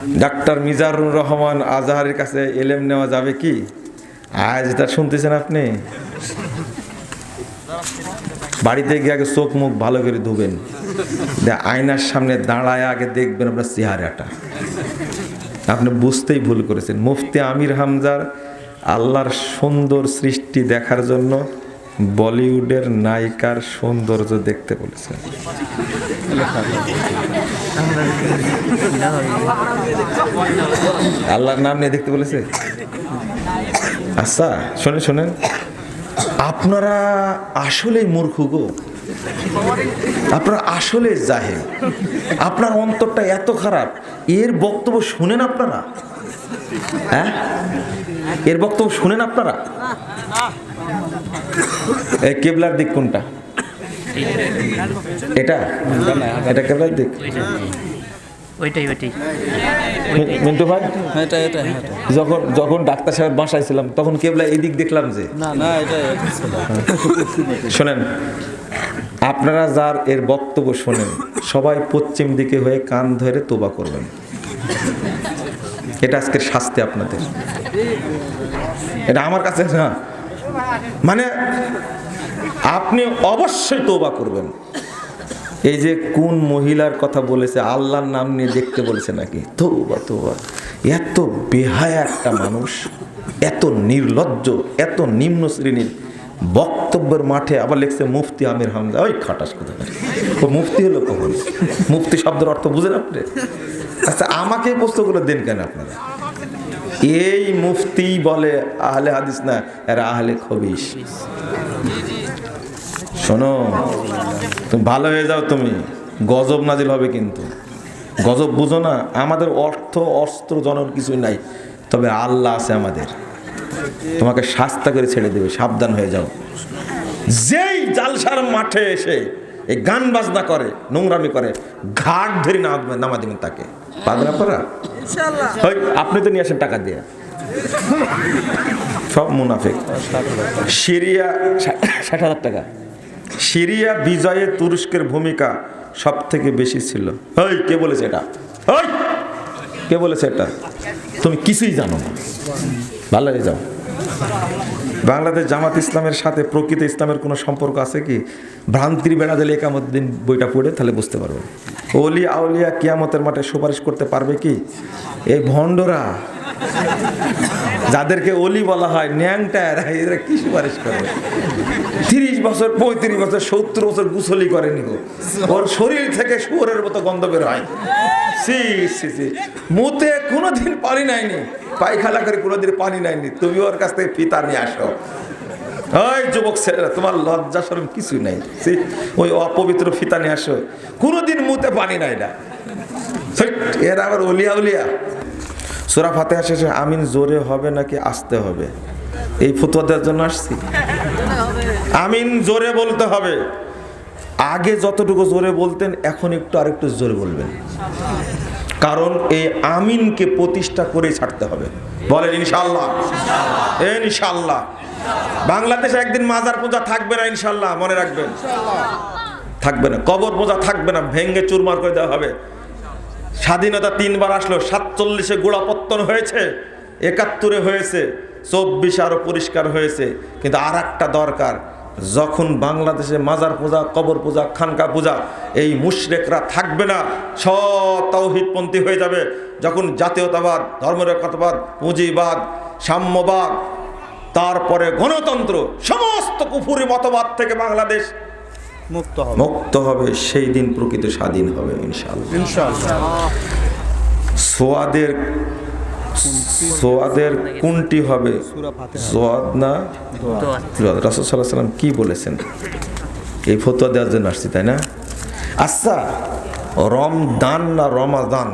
Doctor Mizarur Rahman আজহারের কাছে এলেম নেওয়া যাবে কি? আজ এটা শুনতেছেন আপনি? বাড়িতে গিয়ে আগে চোখ মুখ ভালো করে ধুবেন। আয়নার সামনে দাঁড়ায় আগে দেখবেন আপনার চেহারাটা। আপনি বুঝতেই ভুল করেছেন। মুফতি আমির হামজার আল্লাহর সুন্দর সৃষ্টি দেখার জন্য বলিউডের নায়িকার সৌন্দর্য দেখতে বলেছেন। আল্লাহর নাম নিয়ে দেখতে বলেছে? আচ্ছা শোনেন শোনেন। আপনারা আসলেই মূর্খ গো। আপনারা আসলে জাহেল। আপনার অন্তরটা এত খারাপ, এর বক্তব্য শুনেন আপনারা? হ্যাঁ? এর বক্তব্য শুনেন আপনারা? কেবলার দিক কোনটা? এটা? এটা কেবলার দিক। ওইটাই ওইটাই। মিন্টু ভাই? হ্যাঁ এটা এটা হ্যাঁ যখন যখন ডাক্তার সাহেব বাসায় ছিলাম তখন কেবলা এই দেখলাম যে। না না এটা এটা শোনেন আপনারা যার এর বক্তব্য শোনেন সবাই পশ্চিম দিকে হয়ে কান ধরে তোবা করবেন। এটা আজকের শাস্তি আপনাদের। এটা আমার কাছে না। মানে আপনি অবশ্যই তোবা করবেন। এই যে কোন মহিলার কথা বলেছে, আল্লাহর নাম নিয়ে দেখতে বলেছে নাকি? তোবা তোবা এত বেহায়া একটা মানুষ, এত নির্লজ্জ, এত নিম্ন শ্রেণির বক্তব্যের মাঠে আবার লিখছে মুফতি আমির হামজা। ওই খাটাস কথা ও মুফতি হলো কখন? মুফতি শব্দের অর্থ বুঝেন আপনি? আচ্ছা আমাকে প্রশ্নগুলো দেন কেন আপনারা? এই মুফতি বলে আহলে হাদিস না, এরা আহলে খবিস শোনো তুমি ভালো হয়ে যাও তুমি। গজব নাজিল হবে কিন্তু। গজব বুঝো না আমাদের অর্থ অস্ত্র জনন কিছুই নাই তবে আল্লাহ আছে আমাদের। তোমাকে শাস্তা করে ছেড়ে দেবে সাবধান হয়ে যাও। যেই জালসার মাঠে এসে এই গান বাজনা করে নোংরামি করে ঘাট ধরে নামা নামা দেবেন তাকে। আপনি তো নিয়ে আসেন টাকা দিয়ে। সব মুনাফেক। সিরিয়া ষাট হাজার টাকা। সিরিয়া বিজয়ে তুরস্কের ভূমিকা সব থেকে বেশি ছিল। ওই কে বলেছে এটা? ওই কে বলেছে এটা? তুমি কিছুই জানো না। ভালো যাও। বাংলাদেশ জামাত ইসলামের সাথে প্রকৃত ইসলামের কোনো সম্পর্ক আছে কি? ভ্রান্তির বেড়া দিলে একামতদিন বইটা পড়ে, তাহলে বুঝতে পারবে। অলি আউলিয়া কিয়ামতের মাঠে সুপারিশ করতে পারবে কি? এই ভণ্ডরা যাদেরকে অলি বলা হয় ন্যাংটা এরা এরা কি সুপারিশ করে? তিরিশ বছর, পঁয়ত্রিশ বছর, সত্তর বছর গুছলি করেনি ওর শরীর থেকে শুয়োরের মতো গন্ধ বের হয়। সি সি সি মুতে কোনোদিন পানি নাইনি। পায়খানা করে কোনোদিন পানি নাইনি। তুমি ওর কাছ থেকে ফিতা নিয়ে আসো। ওই যুবক ছেলেরা, তোমার লজ্জা সরম কিছু নাই। ওই অপবিত্র ফিতা নিয়ে আসো। কোনোদিন মুতে পানি নাই না। এরা আবার অলিয়া উলিয়া সুরা ফাতেহা শেষে আমিন জোরে হবে নাকি আসতে হবে? এই ফতুয়া দেওয়ার জন্য আসছি। আমিন জোরে বলতে হবে। আগে যতটুকু জোরে বলতেন, এখন একটু আরেকটু জোরে বলবেন। কারণ এই আমিনকে প্রতিষ্ঠা করে ছাড়তে হবে। বলেন ইনশাল্লাহ ইনশাল্লাহ বাংলাদেশে একদিন মাজার পূজা থাকবে না ইনশাল্লাহ মনে রাখবেন। থাকবে না, কবর পূজা থাকবে না ভেঙ্গে চুরমার করে দেওয়া হবে। স্বাধীনতা তিনবার আসলো, সাতচল্লিশে গোড়াপত্তন হয়েছে, একাত্তরে হয়েছে, চব্বিশে আরও পরিষ্কার হয়েছে। কিন্তু আর একটা দরকার, যখন বাংলাদেশে মাজার পূজা, কবর পূজা, খানকা পূজা, এই মুশরেকরা থাকবে না সব তৌহিদপন্থী হয়ে যাবে। যখন জাতীয়তাবাদ, ধর্মনিরপেক্ষতাবাদ, পুঁজিবাদ, সাম্যবাদ, তারপরে গণতন্ত্র, সমস্ত কুফুরি মতবাদ থেকে বাংলাদেশ মুক্ত হবে। মুক্ত হবে সেই দিন প্রকৃত স্বাধীন হবে ইনশাআল্লাহ। ইনশাআল্লাহ। সোয়াদের সোয়াদের কোনটি হবে? সোয়াদ না? রাসুল সাল্লাহ সাল্লাম কি বলেছেন? এই ফতোয়া দেওয়ার জন্য আসছি তাই না? আচ্ছা রমদান না রমাদান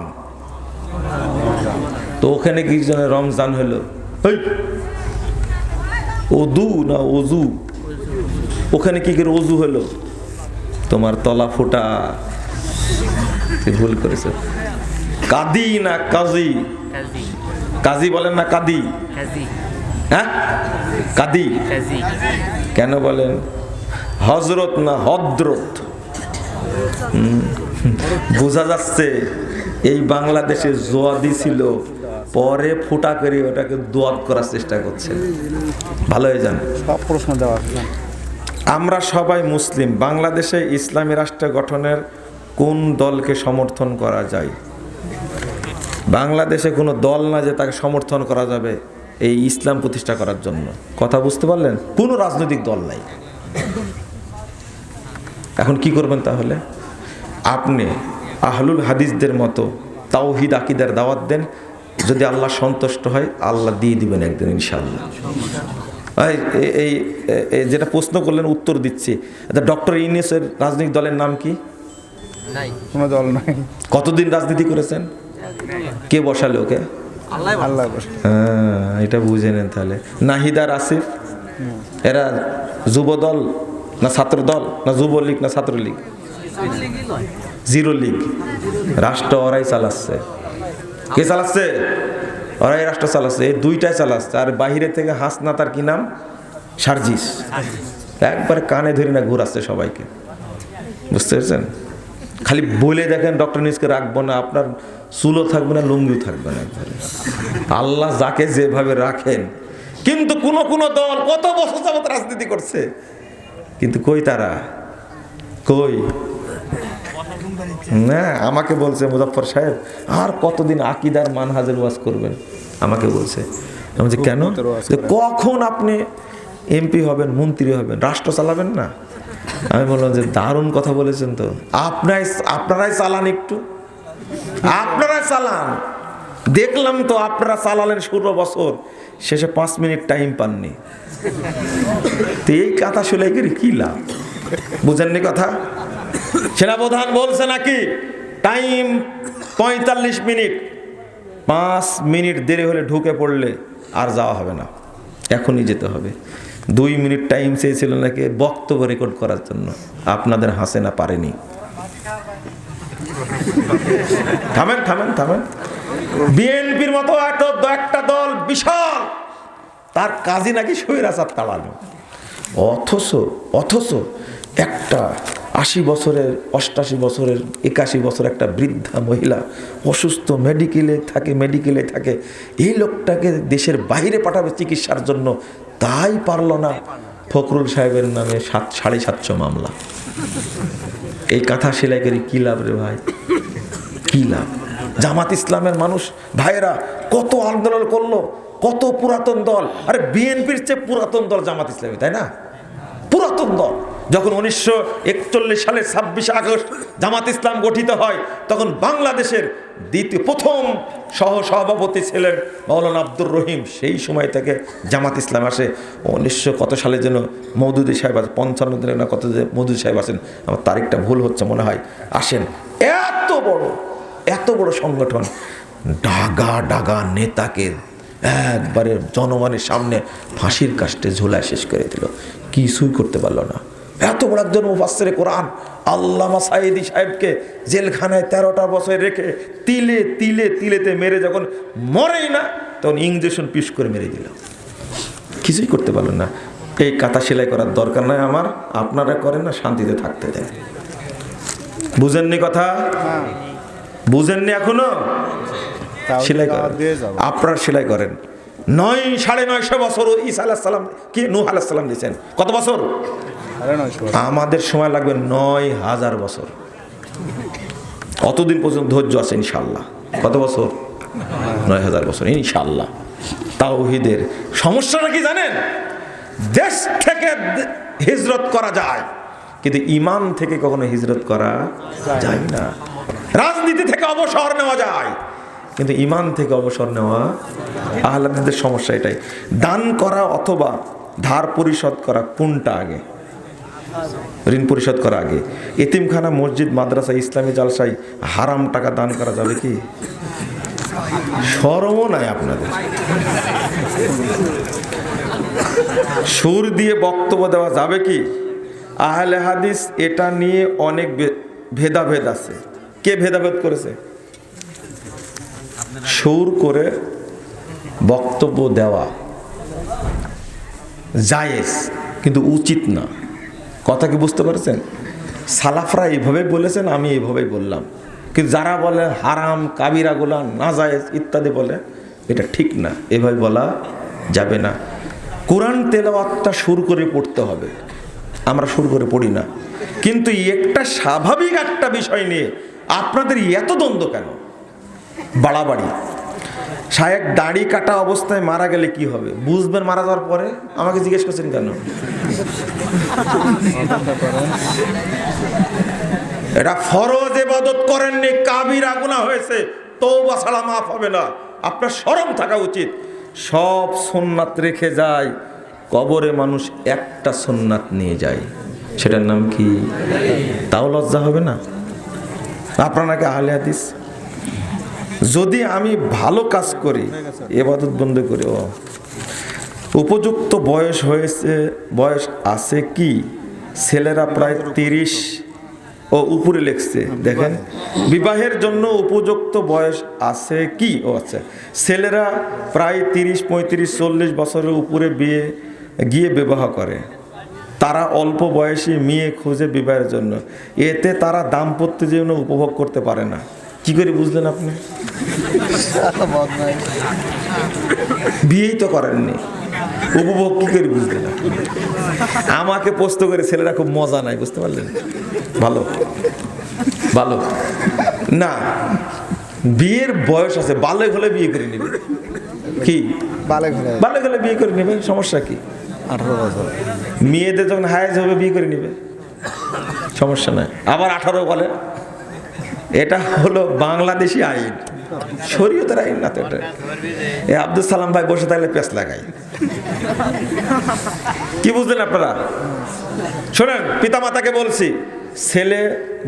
তো ওখানে কি জন্য রমজান হলো? অদু না অজু ওখানে কি করে অজু হলো? তোমার তলা ফোটা। ভুল করেছ? কাদি না কাজী? কাজী। কাজী বলেন না কাদি? হ্যাঁ? কাদি? কেন বলেন? হজরত না হদ্রত বোঝা যাচ্ছে এই বাংলাদেশে জোয়াদি ছিল পরে ফুটা করে ওটাকে দোয়াত করার চেষ্টা করছে। ভালো হয়ে যান। সব প্রশ্ন দেওয়া আমরা সবাই মুসলিম, বাংলাদেশে ইসলামী রাষ্ট্র গঠনের কোন দলকে সমর্থন করা যায়? বাংলাদেশে কোনো দল না যে তাকে সমর্থন করা যাবে এই ইসলাম প্রতিষ্ঠা করার জন্য। কথা বুঝতে পারলেন? কোনো রাজনৈতিক দল নাই। এখন কি করবেন তাহলে? আপনি আহলুল হাদিসদের মতো তাওহিদ আকিদার দাওয়াত দেন, যদি আল্লাহ সন্তুষ্ট হয়, আল্লাহ দিয়ে দিবেন একদিন ইনশাআল্লাহ। এই এই এই যেটা প্রশ্ন করলেন উত্তর দিচ্ছি। ডক্টর ইউনিসের রাজনৈতিক দলের নাম কি? কোনো দল নাই। কতদিন রাজনীতি করেছেন? কে বসালে ওকে? আল্লাহ বসে হ্যাঁ, এটা বুঝে নেন তাহলে। নাহিদার আসিফ? এরা যুব দল না ছাত্র দল না যুবলীগ না ছাত্রলীগ? জিরো লীগ। রাষ্ট্র ওরাই চালাচ্ছে। কে চালাচ্ছে? ওরাই রাষ্ট্র চালাচ্ছে, এই দুইটাই চালাচ্ছে। আর বাইরে থেকে হাসনা তার কি নাম? সার্জিস। একবার কানে ধরে না ঘুরাচ্ছে সবাইকে। বুঝতে পেরেছেন? খালি বলে দেখেন ডক্টর নিউজকে রাখব না, আপনার চুলও থাকবে না, লুঙ্গিও থাকবে না একবারে। আল্লাহ যাকে যেভাবে রাখেন। কিন্তু কোনো কোনো দল কত বছর যাবত রাজনীতি করছে? কিন্তু কই তারা? কই? না, আমাকে বলছে মুজফর সাহেব, আর কতদিন আকিদার মানহাজের ওয়াজ করবেন? আমাকে বলছে। আমি বলছি, কেন? যে কখন আপনি এমপি হবেন মন্ত্রী হবেন? রাষ্ট্র চালাবেন না? আমি বললাম যে দারুণ কথা বলেছেন তো। আপনারাই আপনারাই চালান একটু। আপনারাই চালান। দেখলাম তো আপনারা চালালেন ষোলো বছর। শেষে পাঁচ মিনিট টাইম পাননি। তো এই কথা কি কি লাভ? বুঝেননি কথা? সেনাপ্রধান বলছে নাকি টাইম পঁয়তাল্লিশ মিনিট। পাঁচ মিনিট দেরি হলে ঢুকে পড়লে আর যাওয়া হবে না। এখনই যেতে হবে। দুই মিনিট টাইম চেয়েছিল নাকি বক্তব্য রেকর্ড করার জন্য। আপনাদের হাসে না পারেনি। থামেন থামেন থামেন। বিএনপির মতো একটা একটা দল বিশাল। তার কাজই নাকি স্বৈরাচার তাড়ানো অথচ অথচ একটা আশি বছরের, অষ্টাশি বছরের, একাশি বছর একটা বৃদ্ধা মহিলা অসুস্থ মেডিকেলে থাকে মেডিকেলে থাকে, এই লোকটাকে দেশের বাইরে পাঠাবে চিকিৎসার জন্য, তাই পারল না। ফখরুল সাহেবের নামে সাত, সাড়ে সাতশো মামলা। এই কথা সেলাই করে কী লাভ রে ভাই? কি লাভ? জামাত ইসলামের মানুষ, ভাইয়েরা, কত আন্দোলন করল, কত পুরাতন দল। আরে বিএনপির চেয়ে পুরাতন দল জামাত ইসলামী, তাই না? পুরাতন দল। যখন উনিশশো একচল্লিশ সালের ছাব্বিশে আগস্ট জামাত ইসলাম গঠিত হয়, তখন বাংলাদেশের দ্বিতীয়, প্রথম সহ সভাপতি ছিলেন মৌলানা আব্দুর রহিম। সেই সময় থেকে জামাত ইসলাম আসে। উনিশশো কত সালে যেন মৌদুদি সাহেব আছে পঞ্চান্ন দিনে না কত যে মৌদুদি সাহেব আসেন আমার তারিখটা ভুল হচ্ছে, মনে হয়। আসেন, এত বড় এত বড় সংগঠন ডাগা ডাগা নেতাকে একবারে জনগণের সামনে ফাঁসির কাস্টে ঝোলায় শেষ করে দিল। কিছুই করতে পারল না। এত বড় একজন মুফাসসিরে কোরআন। আল্লামা সাইদি সাহেবকে জেলখানায় তেরোটা বছর রেখে তিলে তিলে তিলেতে মেরে যখন মরেই না তখন ইঞ্জেকশন পিস করে মেরে দিল। কিছুই করতে পারল না। এই কাতা সেলাই করার দরকার নাই আমার আপনারা করেন না শান্তিতে থাকতে দেয় বুঝেননি কথা? বুঝেননি এখনও? সেলাই করেন। আপনারা সেলাই করেন। নয় সাড়ে নয়শো বছর ঈসা আলাহ সালাম কি? নূহ আলাহ সালাম দিয়েছেন। কত বছর। আমাদের সময় লাগবে নয় হাজার বছর। অতদিন পর্যন্ত ধৈর্য আছে ইনশাল্লাহ কত বছর? নয় হাজার বছর ইনশাল্লাহ তাওহিদের সমস্যাটা কি জানেন? দেশ থেকে হিজরত করা যায়, কিন্তু ইমান থেকে কখনো হিজরত করা যায় না। রাজনীতি থেকে অবসর নেওয়া যায়, কিন্তু ইমান থেকে অবসর নেওয়া আহলাদের সমস্যা এটাই। দান করা অথবা ধার পরিশোধ করা কোনটা আগে? ঋণ পরিশোধ করা আগে। এতিমখানা মসজিদ, মাদ্রাসা, ইসলামী জালসাই হারাম টাকা দান করা যাবে কি? সরমও নাই আপনাদের। সুর দিয়ে বক্তব্য দেওয়া যাবে কি? আহলে হাদিস এটা নিয়ে অনেক ভেদাভেদ আছে। কে ভেদাভেদ করেছে? সুর করে বক্তব্য দেওয়া জায়েজ, কিন্তু উচিত না। কথা কি বুঝতে পারছেন? সালাফরা এইভাবে বলেছেন, আমি এইভাবেই বললাম। কিন্তু যারা বলে হারাম, কাবিরা কাবিরাগুলা নাজায়েজ ইত্যাদি বলে, এটা ঠিক না। এভাবে বলা যাবে না। কোরআন তেলাওয়াতটা সুর করে পড়তে হবে। আমরা সুর করে পড়ি না। কিন্তু একটা স্বাভাবিক একটা বিষয় নিয়ে আপনাদের এত দ্বন্দ্ব কেন? বাড়াবাড়ি। শায়েক দাড়ি কাটা অবস্থায় মারা গেলে কি হবে? বুঝবেন মারা যাওয়ার পরে? আমাকে জিজ্ঞেস করছেন কেন? এটা ফরজ এবাদত করেননি, কাবিরা গুনাহ হয়েছে তৌবা ছাড়া মাফ হবে না। আপনার শরম থাকা উচিত। সব সোননাথ রেখে যায়, কবরে মানুষ একটা সোননাথ নিয়ে যায়। সেটার নাম কি? তাও লজ্জা হবে না? আপনার নাকি আহলে হাদিস? যদি আমি ভালো কাজ করি এবাদত বন্ধ করি, ও। উপযুক্ত বয়স হয়েছে, বয়স আছে কি? ছেলেরা প্রায় তিরিশ ও উপরে লেখছে, দেখেন। বিবাহের জন্য উপযুক্ত বয়স আছে কি? ও আচ্ছা। ছেলেরা প্রায় তিরিশ, পঁয়ত্রিশ, চল্লিশ বছরের উপরে বিয়ে, গিয়ে বিবাহ করে। তারা অল্প বয়সী মেয়ে খুঁজে বিবাহের জন্য। এতে তারা দাম্পত্য জীবন উপভোগ করতে পারে না। কি করে বুঝলেন আপনি? বিয়েই তো করেননি। উপভোগ কি করে বুঝলেন আমাকে পোস্ত করে ছেলেরা খুব মজা নাই বুঝতে পারলেন? ভালো? ভালো? না। বিয়ের বয়স আছে বালে হলে বিয়ে করে নেবে। কি? বালে বালে হলে বিয়ে করে নেবে সমস্যা কি? আঠারো বছর। মেয়েদের যখন হায়াজ হবে বিয়ে করে নেবে। সমস্যা নাই। আবার আঠারো বলে? এটা হলো বাংলাদেশি আইন। শরীয়তের আইন না তো এটা? এ আব্দুল সালাম ভাই বসে থাকলে পেঁচ লাগাই কি বুঝলেন আপনারা? শোনেন পিতা মাতাকে বলছি, ছেলে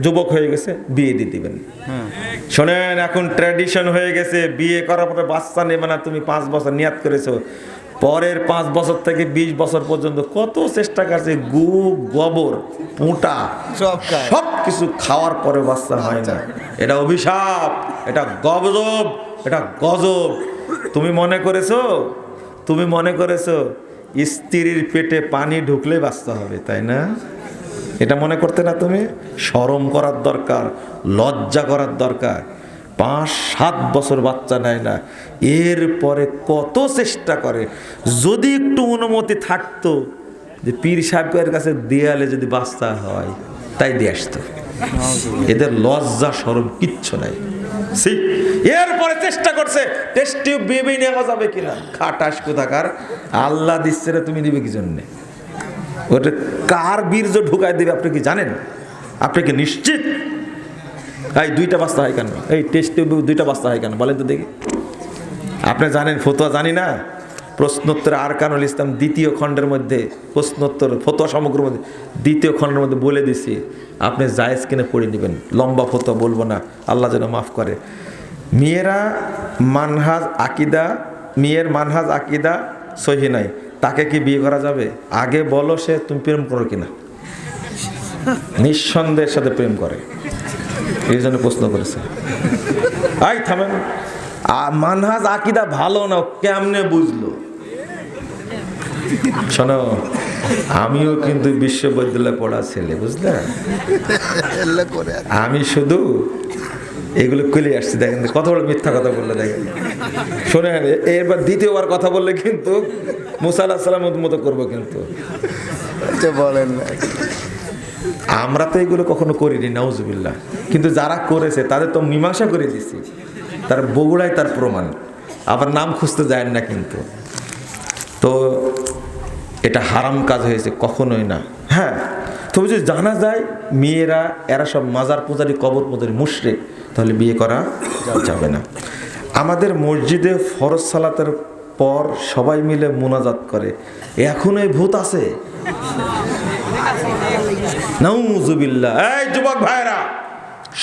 যুবক হয়ে গেছে, বিয়ে দিয়ে দিবেন। শোনেন, এখন ট্র্যাডিশন হয়ে গেছে, বিয়ে করার পরে বাচ্চা নেবে না, তুমি পাঁচ বছর নিয়াত করেছ। পরের পাঁচ বছর থেকে বিশ বছর পর্যন্ত কত চেষ্টা করছে গু গোবর পুঁটা সব সব কিছু খাওয়ার পরে বাচ্চা হয় না। এটা অভিশাপ এটা গজব এটা গজব। তুমি মনে করেছ? তুমি মনে করেছ? স্ত্রীর পেটে পানি ঢুকলে বাচ্চা হবে তাই না? এটা মনে করতে না তুমি? শরম করার দরকার লজ্জা করার দরকার। পাঁচ, সাত বছর বাচ্চা নেয় না। এরপরে কত চেষ্টা করে। যদি একটু অনুমতি থাকতো যে পীর সাহেবের কাছে দেয়ালে যদি বাচ্চা হয়, তাই দিয়ে আসতো। এদের লজ্জা সরম কিচ্ছু নাই। এরপরে চেষ্টা করছে টেস্ট বেবি নেওয়া যাবে কিনা? খাটাস কোথাকার? আল্লাহ দিচ্ছে রে, তুমি দিবে কি জন্যে? ওটা কার বীর্য ঢুকায় দেবে, আপনি কি জানেন? আপনি কি নিশ্চিত? এই দুইটা বাস্তা হয় কেন? এই টেস্ট দুইটা বাস্তা হয় কেন? বলেন তো দেখি। আপনি জানেন, ফতোয়া জানি না? প্রশ্নোত্তর আর কানুল ইসলাম দ্বিতীয় খণ্ডের মধ্যে, প্রশ্নোত্তর, ফতোয়া সমগ্র মধ্যে, দ্বিতীয় খণ্ডের মধ্যে বলে দিছি, আপনি জায়েজ কিনে পড়ে নেবেন। লম্বা ফতোয়া বলব না, আল্লাহ যেন মাফ করে। মেয়েরা মানহাজ আকিদা, মেয়ের মানহাজ আকিদা সহি নাই। তাকে কি বিয়ে করা যাবে? আগে বলো সে তুমি প্রেম করো কিনা। নিঃসন্দেহের সাথে প্রেম করে। এই জন্য প্রশ্ন করেছে। আই থামেন। মানহাজ আকিদা ভালো না কেমনে বুঝলো? শোনো আমিও কিন্তু বিশ্ববিদ্যালয়ে পড়া ছেলে বুঝলে? আমি শুধু এগুলো কলে আসছি দেখেন কত বড় মিথ্যা কথা বললে দেখেন। শোনেন এ- এরবার দ্বিতীয়বার কথা বললে কিন্তু মুসা আল্লাহ সাল্লামের মতো করব কিন্তু। আচ্ছা বলেন না। আমরা তো এগুলো কখনো করিনি, নাউজুবিল্লাহ। কিন্তু যারা করেছে, তাদের তো মীমাংসা করে দিছি। তার বগুড়ায় তার প্রমাণ। আবার নাম খুঁজতে যায় না কিন্তু। তো এটা হারাম কাজ হয়েছে কখনোই না। হ্যাঁ তবে যদি জানা যায়, মেয়েরা, এরা সব মাজার পূজারি, কবর পূজারি মুশরে তাহলে বিয়ে করা যাবে না। আমাদের মসজিদে ফরজ সালাতের পর সবাই মিলে মোনাজাত করে। এখন এই ভূত আছে? এই যুবক ভাইরা,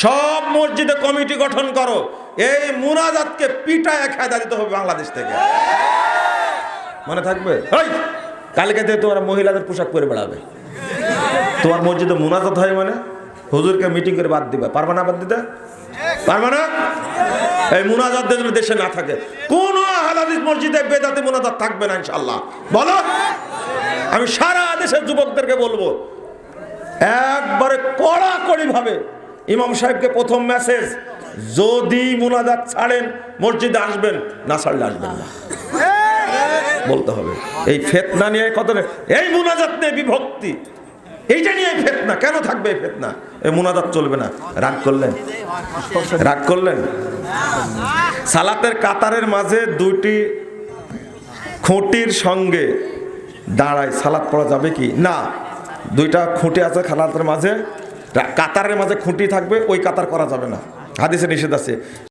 সব মসজিদে কমিটি গঠন করো। এই মুনাজাতকে পিটায় দিতে হবে বাংলাদেশ থেকে। মনে থাকবে? ওই কালকে থেকে তোমার মহিলাদের পোশাক পরে বেড়াবে। তোমার মসজিদে মুনাজাত হয় মানে? হুজুরকে মিটিং করে বাদ দিবে। পারবে না বাদ দিতে? পারবে না? এই মুনাজাত দেশে না থাকে। কোন মসজিদে বেদাতে মুনাজাত থাকবে না ইনশাল্লাহ বলো? আমি সারা দেশের যুবকদেরকে বলব একবারে কড়াকড়ি ভাবে ইমাম সাহেবকে প্রথম মেসেজ, যদি মুনাজাত ছাড়েন, মসজিদে আসবেন, না ছাড়লে আসবেন না। বলতে হবে। এই ফেতনা নিয়ে কত এই মুনাজাত নিয়ে বিভক্তি। এইটা নিয়ে ফেতনা, কেন থাকবে এই ফেতনা? এই মুনাজাত চলবে না। রাগ করলেন? রাগ করলেন? সালাতের কাতারের মাঝে দুইটি খুঁটির সঙ্গে দাঁড়ায় সালাত পড়া যাবে কি? না। দুইটা খুঁটি আছে খালাতের মাঝে কাতারের মাঝে খুঁটি থাকবে, ওই কাতার করা যাবে না। হাদিসে নিষেধ আছে।